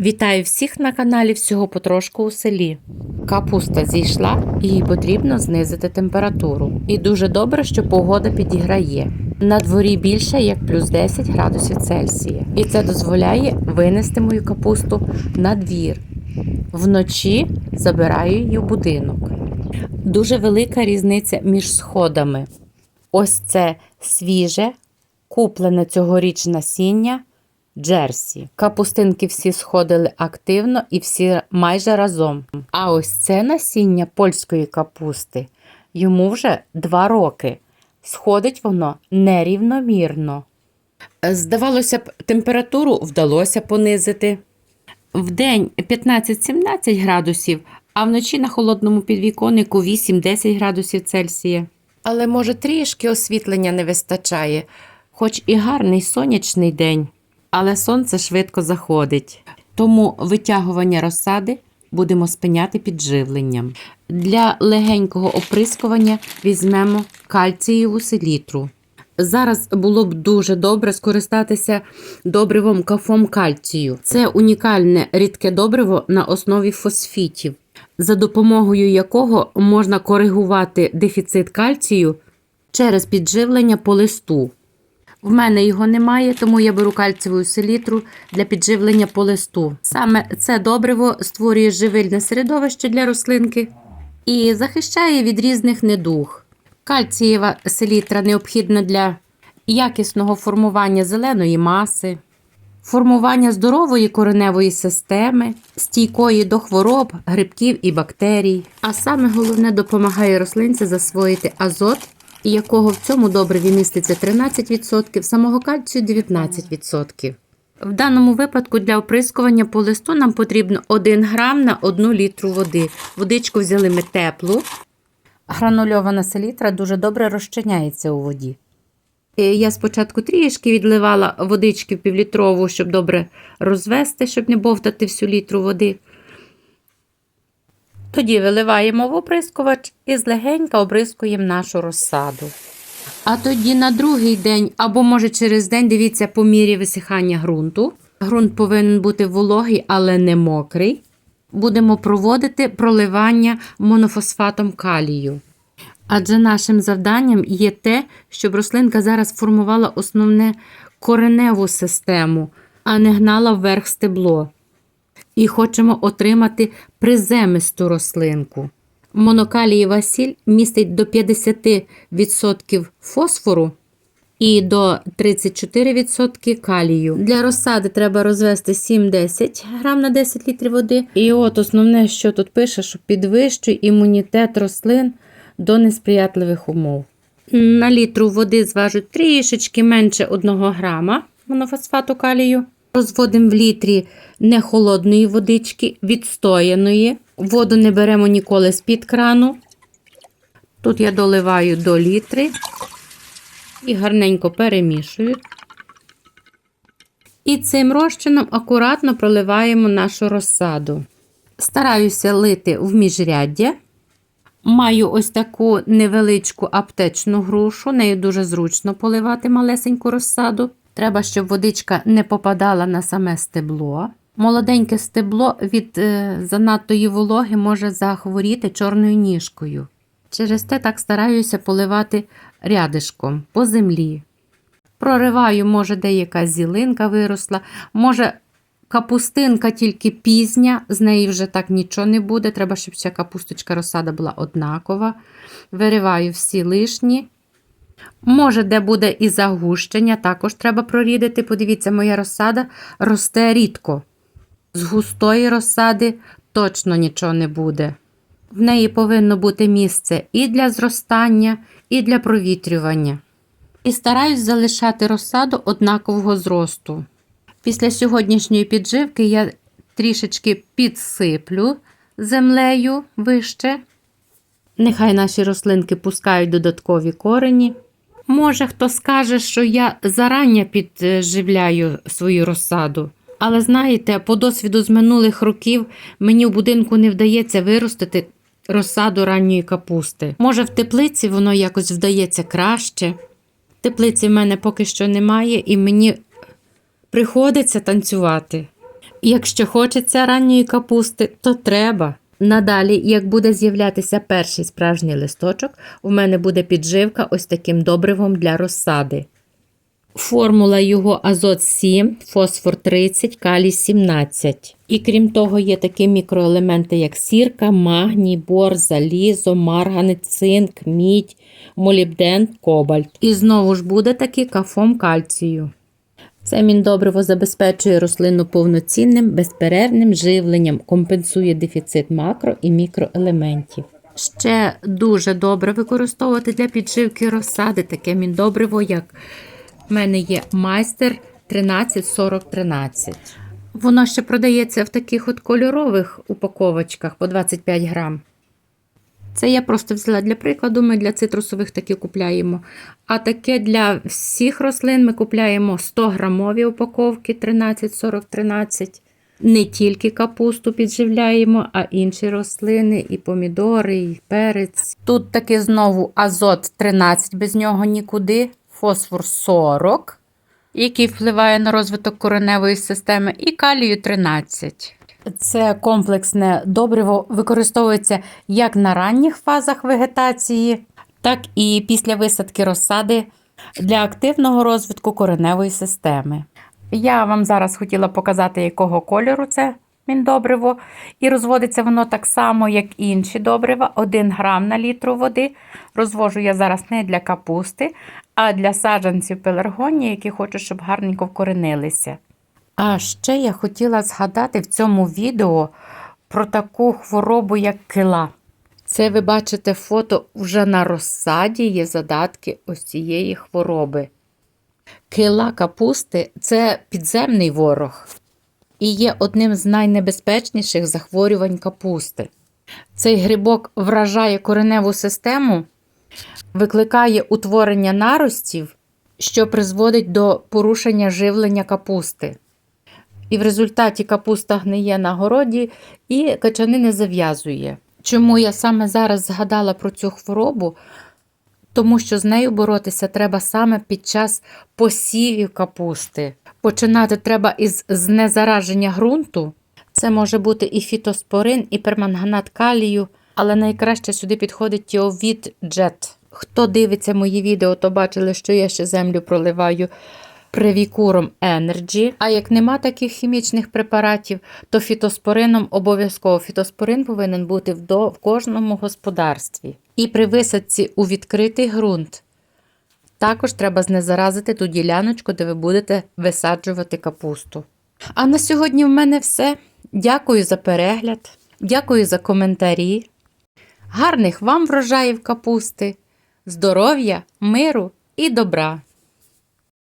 Вітаю всіх на каналі Всього потрошку у селі. Капуста зійшла, і їй потрібно знизити температуру. І дуже добре, що погода підіграє. На дворі більше як плюс 10 градусів Цельсія. І це дозволяє винести мою капусту на двір. Вночі забираю її в будинок. Дуже велика різниця між сходами. Ось це свіже, куплене цьогоріч насіння Джерсі. Капустинки всі сходили активно і всі майже разом. А ось це насіння польської капусти. Йому вже два роки. Сходить воно нерівномірно. Здавалося б, температуру вдалося понизити. Вдень 15-17 градусів, а вночі на холодному підвіконнику 8-10 градусів Цельсія. Але може трішки освітлення не вистачає, хоч і гарний сонячний день, але сонце швидко заходить. Тому витягування розсади будемо спиняти підживленням. Для легенького оприскування візьмемо кальцієву селітру. Зараз було б дуже добре скористатися добривом кафом кальцію. Це унікальне рідке добриво на основі фосфітів, за допомогою якого можна коригувати дефіцит кальцію через підживлення по листу. В мене його немає, тому я беру кальцієву селітру для підживлення по листу. Саме це добриво створює живильне середовище для рослинки і захищає від різних недуг. Кальцієва селітра необхідна для якісного формування зеленої маси, формування здорової кореневої системи, стійкої до хвороб, грибків і бактерій. А саме головне допомагає рослинці засвоїти азот, якого в цьому добриві міститься 13%, самого кальцію 19%. В даному випадку для оприскування по листу нам потрібно 1 грам на 1 літру води. Водичку взяли ми теплу. Гранульована селітра дуже добре розчиняється у воді. Е, Я спочатку трішки відливала водички півлітрову, щоб добре розвести, щоб не бовтати всю літру води. Тоді виливаємо в оприскувач і злегенька обрискуємо нашу розсаду. А тоді на другий день, або може через день, дивіться по мірі висихання ґрунту. Ґрунт повинен бути вологий, але не мокрий. Будемо проводити проливання монофосфатом калію. Адже нашим завданням є те, щоб рослинка зараз формувала основне кореневу систему, а не гнала вверх стебло. І хочемо отримати приземисту рослинку. Монокалієва сіль містить до 50% фосфору і до 34% калію. Для розсади треба розвести 7-10 грам на 10 літрів води. І от основне, що тут пише, що підвищує імунітет рослин до несприятливих умов. На літру води зважуть трішечки менше 1 грама монофосфату калію. Розводимо в літрі не холодної водички, відстояної. Воду не беремо ніколи з-під крану. Тут я доливаю до літри і гарненько перемішую. І цим розчином акуратно проливаємо нашу розсаду. Стараюся лити в міжряддя. Маю ось таку невеличку аптечну грушу, нею дуже зручно поливати малесеньку розсаду. Треба, щоб водичка не попадала на саме стебло. Молоденьке стебло від е, занадтої вологи може захворіти чорною ніжкою. Через те так стараюся поливати рядишком по землі. Прориваю, може, деяка зілинка виросла, може, капустинка тільки пізня, з неї вже так нічого не буде. Треба, щоб ця капусточка розсада була однакова. Вириваю всі лишні. Може, де буде і загущення, також треба прорідити. Подивіться, моя розсада росте рідко. З густої розсади точно нічого не буде. В неї повинно бути місце і для зростання, і для провітрювання. І стараюсь залишати розсаду однакового зросту. Після сьогоднішньої підживки я трішечки підсиплю землею вище. Нехай наші рослинки пускають додаткові корені. Може, хто скаже, що я зарання підживляю свою розсаду. Але знаєте, по досвіду з минулих років мені в будинку не вдається виростити розсаду ранньої капусти. Може, в теплиці воно якось вдається краще. Теплиці в мене поки що немає, і мені приходиться танцювати. Якщо хочеться ранньої капусти, то треба. Надалі, як буде з'являтися перший справжній листочок, у мене буде підживка ось таким добривом для розсади. Формула його азот 7, фосфор 30, калій 17. І крім того, є такі мікроелементи, як сірка, магній, бор, залізо, марганець, цинк, мідь, молібден, кобальт. І знову ж буде такий кафом кальцію. Це міндобриво забезпечує рослину повноцінним, безперервним живленням, компенсує дефіцит макро і мікроелементів. Ще дуже добре використовувати для підживки розсади таке міндобриво, як в мене є майстер 134013. Воно ще продається в таких от кольорових упаковочках по 25 грам. Це я просто взяла для прикладу, ми для цитрусових такі купляємо. А таке для всіх рослин ми купляємо 100 грамові упаковки 13-40-13. Не тільки капусту підживляємо, а інші рослини, і помідори, і перець. Тут таки знову азот 13, без нього нікуди, фосфор 40, який впливає на розвиток кореневої системи, і калію 13. Це комплексне добриво використовується як на ранніх фазах вегетації, так і після висадки розсади для активного розвитку кореневої системи. Я вам зараз хотіла показати, якого кольору це міндобриво. І розводиться воно так само, як інші добрива, 1 грам на літру води. Розвожу я зараз не для капусти, а для саджанців пеларгонії, які хочуть, щоб гарненько вкоренилися. А ще я хотіла згадати в цьому відео про таку хворобу, як кила. Це ви бачите фото вже на розсаді є задатки ось цієї хвороби. Кила капусти це підземний ворог і є одним з найнебезпечніших захворювань капусти. Цей грибок вражає кореневу систему, викликає утворення наростів, що призводить до порушення живлення капусти. І в результаті капуста гниє на городі і качани не зав'язує. Чому я саме зараз згадала про цю хворобу? Тому що з нею боротися треба саме під час посівів капусти. Починати треба із знезараження ґрунту. Це може бути і фітоспорин, і перманганат калію, але найкраще сюди підходить тіовід джет. Хто дивиться мої відео, то бачили, що я ще землю проливаю превікуром Energy. А як нема таких хімічних препаратів, то фітоспорином обов'язково фітоспорин повинен бути в, кожному господарстві. І при висадці у відкритий ґрунт також треба знезаразити ту діляночку, де ви будете висаджувати капусту. А на сьогодні в мене все. Дякую за перегляд, дякую за коментарі. Гарних вам врожаїв капусти, здоров'я, миру і добра!